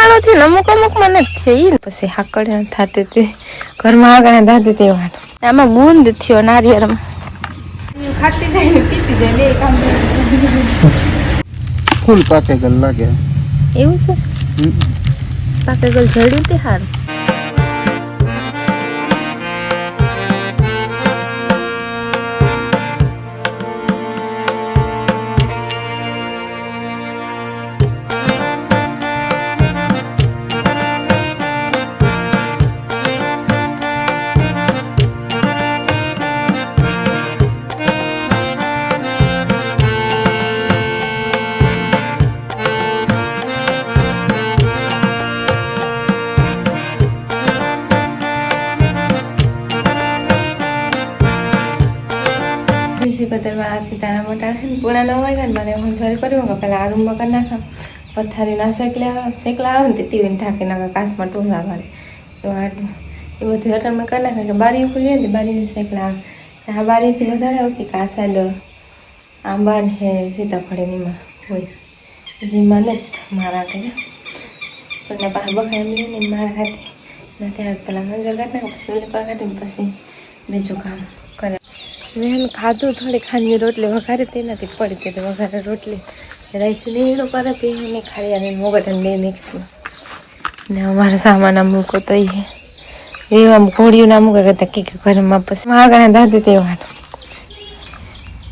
દાણો થી ને અમુક અમુક મને છે ઈ પછી હાકડ થતી હતી. ઘરમાં આગળ થતી હતી. વાત આમાં ગુંદ થયો નારિયેળમાં. ખાતી જાય ને પીતી જાય બે કામ ફૂલ પાકે ગલ લાગે. એવું છે? પાકે ગલ જડ્યું તે હારું. પૂણા નવ વાગ્યા ને મારે હું જોઈ કર્યું કે પેલા આ રૂમમાં કરી નાખા. પથારી ના શેકલા શેકલા આવે ને તીવીને ઢાંકી નાખે, કાચમાં ટોસા મારે તો એ બધું અટણમાં કરી નાખે કે બારી ખુલી ને બારીની શેકલા આવે. આ બારીથી વધારે આવે કે આ આંબા ને સીતાફળ એનીમાં હોય. જેમાં ને મારા કે પણ પાસે બખાય એમ ને મારા ખાતે ત્યાં પેલા મંજર કાઢી નાખે પછી ઓલી કાઢીને પછી બીજું કામ. કરે મેં ખાધું થોડી ખાંડની રોટલી વઘારે તે નથી પડી તે વઘારે રોટલી. રાઈસ નીણું કરે તે એને ખાઈ અને મોગટન બે મિક્સમાં ને અમારો સામાન આમ મૂકો તો એ એવા આમ ઘોડિયું ના મૂકે કે કી ઘરમાં પછી આગળ દાદી તહેવાર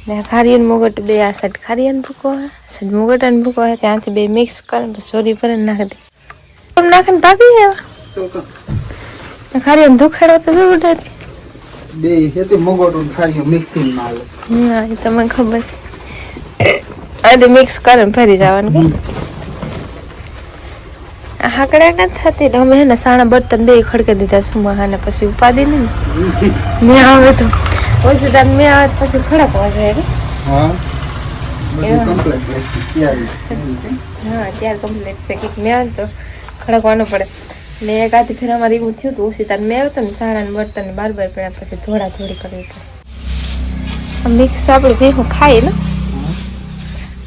ને ખારીયન મુગટ બે આ સાઈડ ખારીયન ભૂકો સાઈડ મુગટ અને ભૂકો ત્યાંથી બે મિક્સ કરે પછી સોરી પર નાખી દે. નાખીને ભાગી ગયા ખારીયન દુખાડો તો જરૂર નથી. બે હેતી મોગોટું ખારી મિક્સિંગમાં આવે. હા એ તમને ખબર છે. અને મિક્સ કરીને ભરી જવાનું કે? હાકડા ના થતી અમે હે સાણા બર્તન બે ખડકે દીધા સુમા હા ને પછી ઉપાદી ને? મેં આવે તો. ઓછી તાર મેં આવે પછી ખડકવા જાય કે હા. હા ત્યાર કમ્પ્લીટ છે કે મેં તો ખડકવાનું પડે. ને એક આથી ફેર અમારે એવું થયું હતું ઓછી તાર મેં આવ્યો ને સારાને બર્તન બાર બાર પડ્યા પછી ધોળા ધોળી કરી હતી. મિક્સ આપણે ભેગું ખાઈએ ને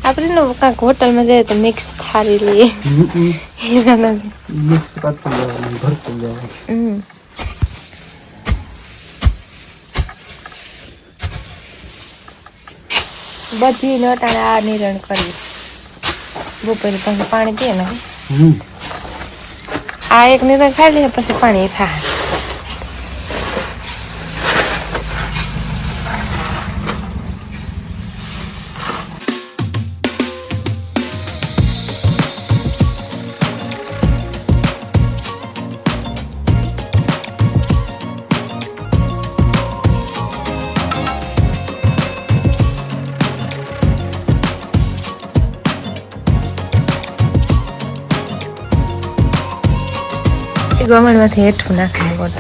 આપણે ને કાંઈક હોટલમાં જઈએ તો મિક્સ થાળી લઈએ. મિક્સ ભરતું. બધી આ નિરણ કરી. બપોરે પાણી પીએ ને. આ એક નિરણ ખાઈ લે પછી પાણી થાય. ગમણમાંથી હેઠું નાખીને ગોળ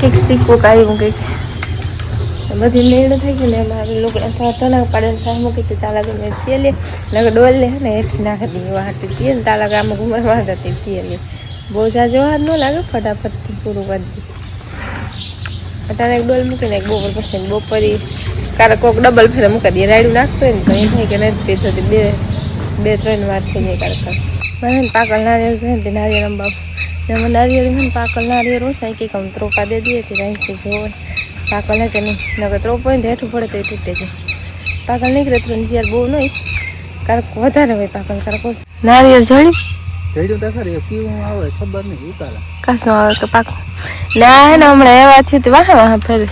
કંઈક શીખવું કાઢ્યું કંઈક. બધી મેળ થઈ ગઈ ને મારે લુગડા તલાક પાડે સામે મૂકી હતી તાલા ગમે તેલ નગર ડોલ લે ને એથી નાખી દીધી વાટી તેલ ને તાલા ગામ ઘુમર વાંધા હતી તેલ બહુ જાજો ન લાગે ફટાફટ પૂરું કરી દીધું. અટાણે એક ડોલ મૂકીને એક બપોર પછી બપોરી કારણ કોક ડબલ ફેરે મૂકી દે રાયડું નાખતો હોય ને તો એ થાય કે નથી પીતો બે બે ત્રણ વાર થઈ જાય કારક મને ને પાકલ નારિયેળ છે ને તે નારિયેળ અંબાવ. ને અમે નારિયેળ છે ને પાકલ નારિયેળ ઓછા કે આમ ત્રોપા દે દઈએ તે રાઈસે જોવે પાકલ હે કે નહીં. નકર ત્રોપ ને હેઠું પડે તો એ તૂટે છે. પાકલ નીકળે તો જ્યારે બહુ નહીં કારક વધારે હોય પાકલ કારક નારિયેળ જળી જળ્યું તો ખરી પીવું આવે ખબર નહીં ઉતારા. કાશું આવે તો પાકું ના ના હમણાં એવા થયું તે વાહ વાહ ફરે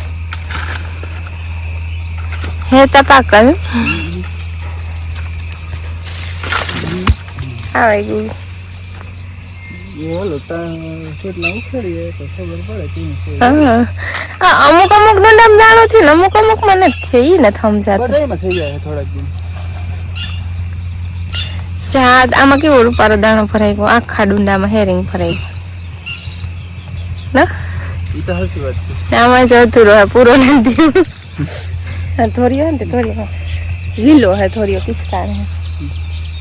હે તપાકલ. પાકલ આવે ગયું છે. અમુક અમુક ડંડામ દાણો થી ને અમુક અમુકમાં નથી છે. ઈ નથી સમજાતું. ચા આમાં કેવો રૂપારો દાણો ફરાઈ ગયો? આખા ડુંડામાં હેરિંગ ફરાઈ ગયો. ના? એ તો હસી વાત છે. આમાં જતું રહે પૂરો નથી હા થોડીઓ ને થોડીઓ લીલો હે થોડીઓ પિસ્તા હે.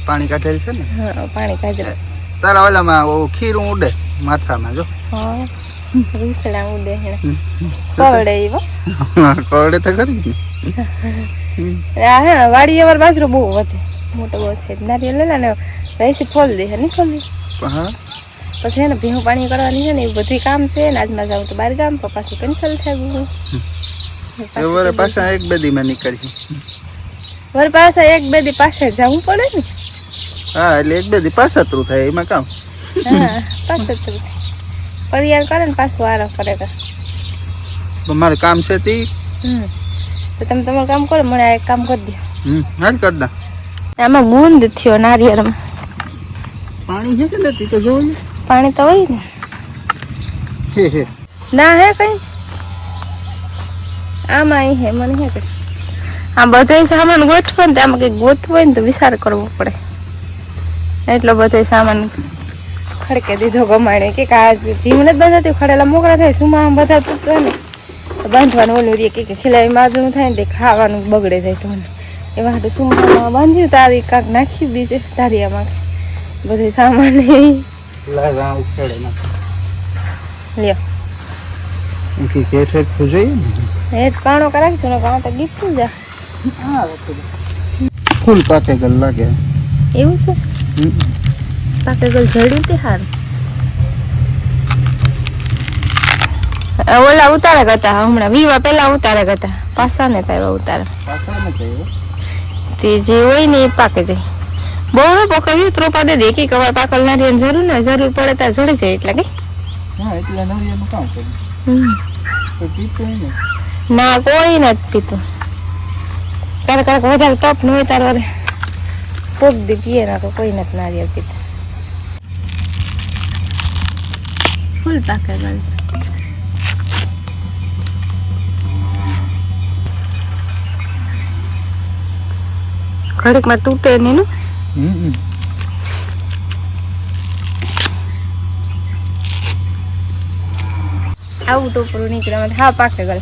પાણી કાઢેલ છે ને? હા પાણી કાઢે તારા ઓલામાં ઓ ખીરું ઉડે માથામાં જો. હા રૂસડા ઉડે હે કવડે એવો કરડે તો ખરી. આ હે વાડી અમાર બાજરો બહુ વધે. મોટો બહુ થાય નારિયેલ લેલા ને રહીસી ફોલ દે હે નહીં ફોલ દે હા. પછી હે ને ભીહું પાણી કરવાની છે ને એવું બધું કામ છે ને આજમાં જાઉં તો બાર ગામ પાછું કેન્સલ થાય એવારે પાછા એક બે દીમાં નીકળી વર પાછા એક બે દી પાસે જવું પડે ને? હા એટલે એક બે દી પાછતરું થાય એમાં કામ. હા પાછું તો પરિયાર કરે ને પાછું વારો કરે મારે કામ છે તે. તો તમે તમારું કામ કરો મને આ એક કામ કરી દો હમ હાલ કર દા. આમાં ગુંદ થયો નારિયેળમાં. પાણી છે કે નથી તો જોવું પાણી તો હોય ને. ના હે કઈ? આમાં અહીં હે, મને હે કઈ? આ બધો સામાન ગોઠવો ને આમાં કંઈક ગોતવું ને તો વિચાર કરવો પડે. એટલો બધો સામાન ખડકે દીધો ગમાડે કે આજ ભીમને જ બંધાતી ખડેલા મોકળા થાય સુમા બધા તૂટવા ને. બાંધવાનું ઓલું રે કે ખીલાવી માજનું થાય ને તે ખાવાનું બગડે જાય તો મને. એવા હાટું બાંધ્યું, તારી કાંક નાખ્યું બીજે આમાં. બધો સામાન લાગ ઉખેડે ના. લ્યો. કે કેઠ હેઠું જોઈએ ને? એ કાણો કરાવી છું ને કાણો તો જા ફૂલ પાકે ગલ લાગે. એવું છે. પાકે ગલ જડ્યું તે ઓલા ઉતારે હતા હમણાં વીવા પેલા ઉતારે હતા પાસા ને તારો ઉતારે. પાસા ને તે જે હોય ને એ પાકે જાય. બહુ પકડ્યું ત્રોપા દે દેખી કવાર પાકલ નારિયેળ જરૂર ને જરૂર પડે ત્યાં જડી જાય એટલે કે. હા એટલે કામ પીતો ને? કોઈ નથી પીતું. તારે ક્યારેક વધારે તપ ન હોય તારે કોક દી પીએ ના તો કોઈ નથી નારિયેળ પીતું. ફૂલ પાકે ગલ ઘડીકમાં તૂટે નહીં ને. આવું ટોપરું નીકળે હા પાકે ગલ.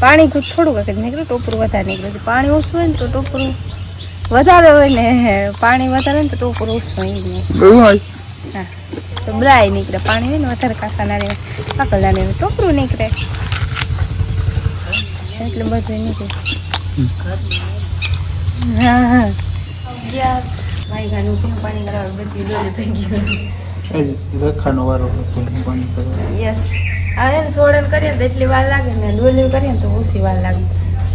પાણી થોડું વખત નીકળે ટોપરું વધારે નીકળે. છે પાણી ઓછું હોય ને તો ટોપરું વધારે હોય ને પાણી વધારે ને તો ટોપરું ઓછું હોય હા. તો બ્રાય નીકળે પાણી હોય ને વધારે કાંસા ના રહે પાકલ નાની ટોપરું નીકળે. એટલે બધું નીકળે. હા હા. ગયા વાયગાનું ભીનું પાણી કરાવે બધી ડોલી થઈ ગયું હજી વારો હતો પાણી કરવા. યસ હવે એને સોડન કરીએ તો એટલી વાર લાગે ને ડોલી કરીએ તો ઓછી વાર લાગે.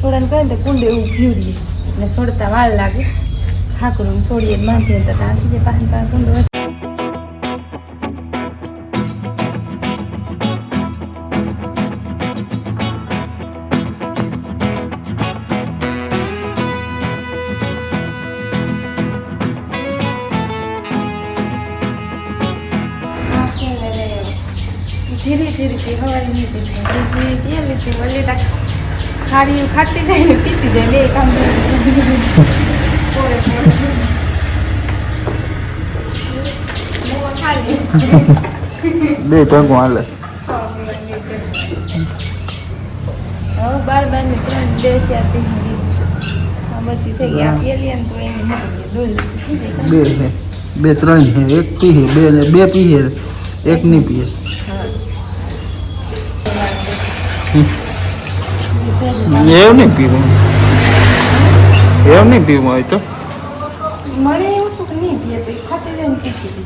સોડન કરીએ તો કુંડ એવું ફ્યુરીએ ને છોડતા વાર લાગે. હાકરું છોડીએ બાંધીએ તો ત્યાંથી જે કુંડ બીજી પીએ લીધી વળી તાક ખારી ખાતી જાય ને પીતી જાય બે કામ પોરે મોવા ખાલી બે ટંગો હાલે હવે બાર બાર ને ત્રણ દેશ આપી આ બધી થઈ ગઈ આ એલિયન તો એની નથી ડોલી થઈ જાય બે છે બે ત્રણ છે એક પીએ બે ને બે પીએ એક નહીં પીએ એવું નહીં પીવું એવું નહીં પીવું હોય તો મળે એવું તો નહીં પીએ તો એ ખાતી જાય ને પીતી જાય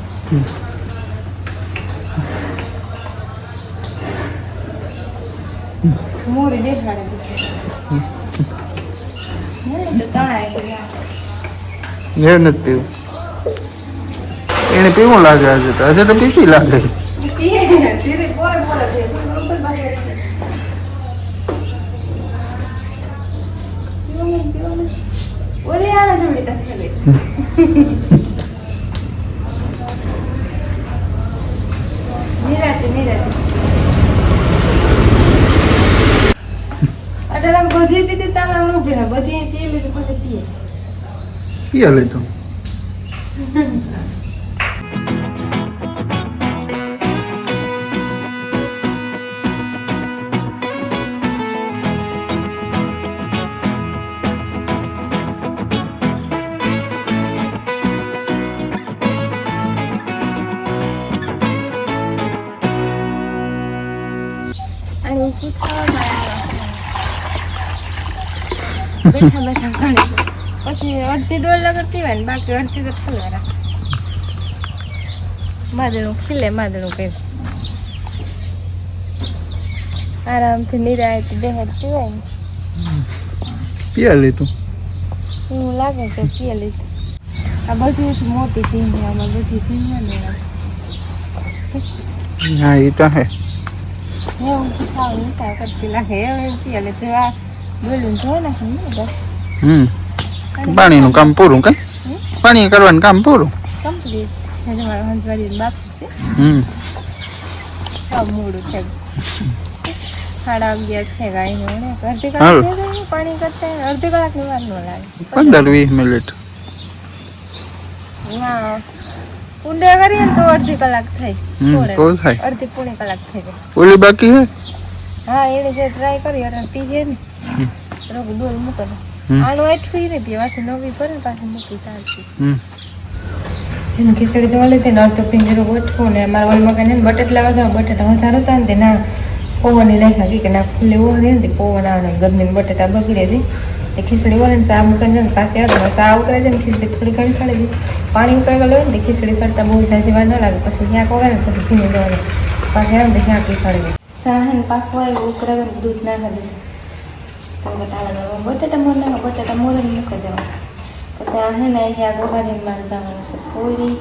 મોરી દેખાડે એવું નથી પીવું એને પીવું લાગે આજે તો આજે તો પીતી લાગે પીએ ધીરે પોરે પોરે પીએ કોઈ ઉપર પાસે પીવાનું પીવાનું ઓરે આને થોડી તક નિરાતે નિરાતે અટલા બધી પીતી તાલા પીને બધી પી લીધું પછી પીએ પીએ લે તો અડધી ડોલ લગર પીવાય ને બાકી અડધી તો ઠલવા રાખ. માદળું ખીલે માદળું કઈ. આરામથી નિરાયત બેહેડ પીવાય ને. પીયા લીધું. એવું લાગે કે પીએ લીધું. આ બધી મોટી ટીમ આમાં બધી ટીમ ને હા એ તો હે. એવું ખાવ નિશા કરતી લાગે. એવું પીએ લીધું. આ બોલું જો ને બસ હમ. પાણીનું કામ પૂરું કઈ પાણી કરવાનું કામ પૂરું? પંદર વીસ મિનિટ. ઊંડે કરીએ તો અડધી કલાક થાય. અડધી પોણી કલાક થઈ જાય ઓલી બાકી હે? હા એને જે ટ્રાય કરી અને પીજે ને. રોગ ડોલ મૂકે. આનું આઠું ને પીવાથી નવી ભરે પાછી મૂકી ચાલતી એનું ખીચડી તો વળી તેને અડધો પિંજરો ગોઠવો ને મારા વળી મગન ને બટેટ લેવા જાવ બટેટા વધારે હતા ને તેના પવન રાખ્યા કે ના ખુલ્લે ઓવા ને પવન આવે ને ગરમી ને બટેટા બગડે છે. એ ખીચડી વળે ને સા મૂકે છે ને પાસે આવે ને ચા ઉકળે છે ને ખીચડી થોડી ઘણી સળે છે પાણી ઉકળી ગયેલું હોય ને ખીચડી સડતા બહુ સાજી વાર ન લાગે પછી ક્યાંક વગાડે ને પછી ભીની જવાનું. પાસે આવે ને ક્યાંક હે ને પાકવા ઉકળે દૂધ નાખે દીધું. તો બટાટા બટેટા મોર નાખો બટેટા મોર મૂકી દેવા પછી આ હે ને અહીંયા ગોગારીને મારે જવાનું છે પૂરી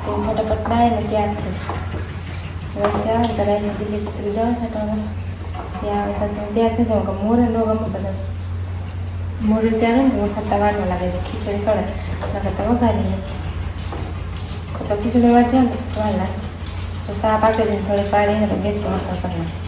તો ફટાફટ નાય ને તૈયાર થઈ જાય રસ આવે તો રાઈસ બીજી કુતરી દવા છટાવે ત્યાં આવે તો તૈયાર થઈ જાવ કે મોરે નો ગમે બધા મોરે ત્યારે ને તો વખત ન લાગે છે ખીચડી સળે નકર તો વઘારી તો ખીચડી વાર જાય ને તો વાર લાગે જો સા પાકે છે થોડી પાડીને તો ગેસ વાળતા કરી નાખે